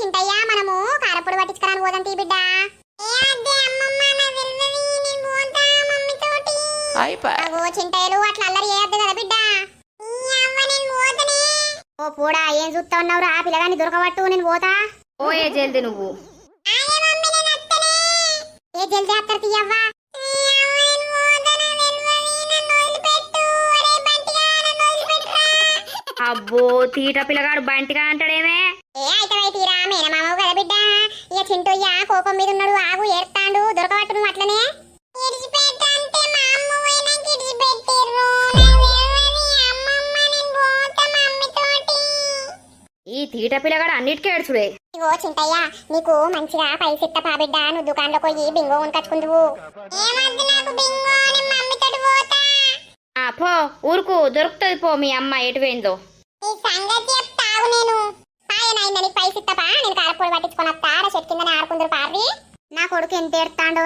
చింతయ్య మనము కారపొడి పట్టించుకురాను పోదాం తీ బిడ్డ. అగో చింతయ్యలు అట్లా అల్లరి చేయొద్దు కదా బిడ్డ. ఓ పూడా ఏం చూస్తా ఉన్నావు రా పిల్లగాని దొరకబట్టు నేను పోతా. ఓయే జల్ది నువ్వు. ఏ జల్దీ అత్తరు తీయవ్వా అబ్బో తీట పిల్లగాడు బంటిగా అంటాడేమే. ఏ అయితే తీరా? కోపం మీద ఉన్నాడు ఆగు ఏడుతాండు దొరకబట్టు నువ్వు అట్లనే ఈ తీట పిల్లగాడు అన్నిటికీ ఏడ్చుడే. ఇగో చింతయ్య నీకు మంచిగా పైసలు ఇస్తా నువ్వు దుకాణంలోకి పోయి బింగో కొనుకొచ్చుకుందువు ఆ పో ఊరుకు దొరుకుతుంది పో మీ అమ్మ ఎటు పోయిందో. ఈ సంగతి చెప్తావు నేను. పాయనైంద నీకు పైసలు ఇస్తాపా నేను కారపొడి పట్టించుకొని వస్తా అందరు చెట్టు నా కొడుకు ఎంత ఏడుతాండో